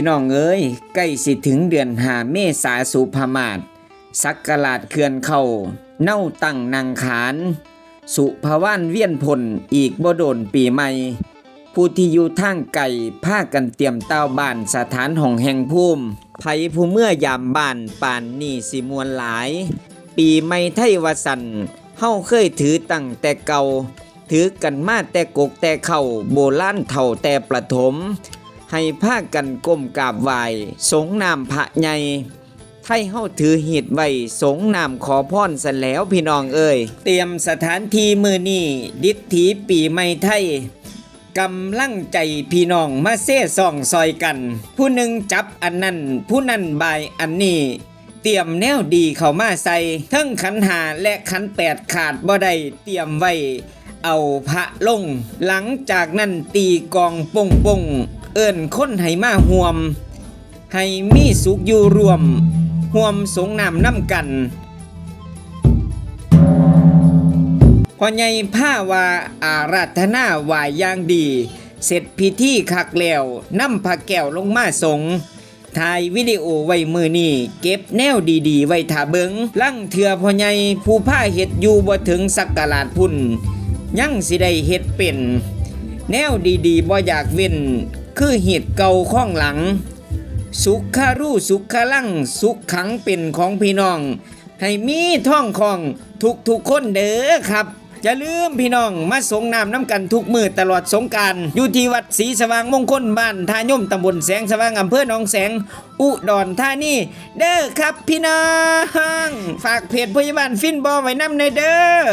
พี่น้องเอ้ยใกล้สิถึงเดือนหาเมษาสุภมาศสักกลาดเขื่อนเข้าเน่าตั้งนางขาน สุภาวานเวียนพลอีกบ่โดนปีใหม่ ผู้ที่อยู่ทางไก่พากันเตรียมเต้าบ้านสถานห้องแห่งภูมิไผผู้เมื่อยามบ้านป่านนี่สิมวลหลาย ปีใหม่ไทยวสันเฮาเคยถือตั้งแต่เก่า ถือกันมาแต่กกแต่เข้าโบราณเท่าแต่ประถม ให้พากันก้มกราบไหว้สงน้ำพระใหญ่ไทยเฮาถือหีดไว้สงน้ำขอพรสันแล้วพี่น้องเอ้ยเตรียมสถานที่มือนี้ดิษฐีปีใหม่ไทยกำลังใจพี่น้องมาเซ่ส่องซอยกัน ผู้หนึ่งจับอันนั้น ผู้นั้นบายอันนี้ เตรียมแนวดีเข้ามาใส่ทั้งขันหาและขันแปดขาดบ่ได้เตรียมไว้ เอาพระลง หลังจากนั้นตีกองปงปง เอิ้นคนให้มาห่วม ให้มีสุขอยู่รวมห่วมสงน้ำน้ำกันพอใหญ่ผ้าว่าอาราธนาวายอย่างดี เสร็จพิธีคักแล้วนำพระแก้วลงมาสงถ่ายวิดีโอไว้มือนี่เก็บแนวดีๆ ไว้ท่าเบิงลั่งเถื่อพอใหญ่ผู้ผ้าเฮ็ดอยู่บ่ถึงสักกะลาดพุ่น ยังสิได้เฮ็ดเป็น แนวดีๆบ่อยากเว้น คือเหตุเก่าข้องหลัง สุขารู้สุขลังสุขขังเป็นของพี่น้อง ให้มีท่องของทุกทุกคนเด้อครับ อย่าลืมพี่น้องมาสงน้ำน้ำกันทุกมือตลอดสงการอยู่ที่วัดศรีสว่างมงคลบ้านทายมตำบลแสงสว่างอำเภอหนองแสง อุดรธานีเด้อครับพี่น้อง ฝากเพจพยาบาลฟินบอไว้น้ำในเด้อ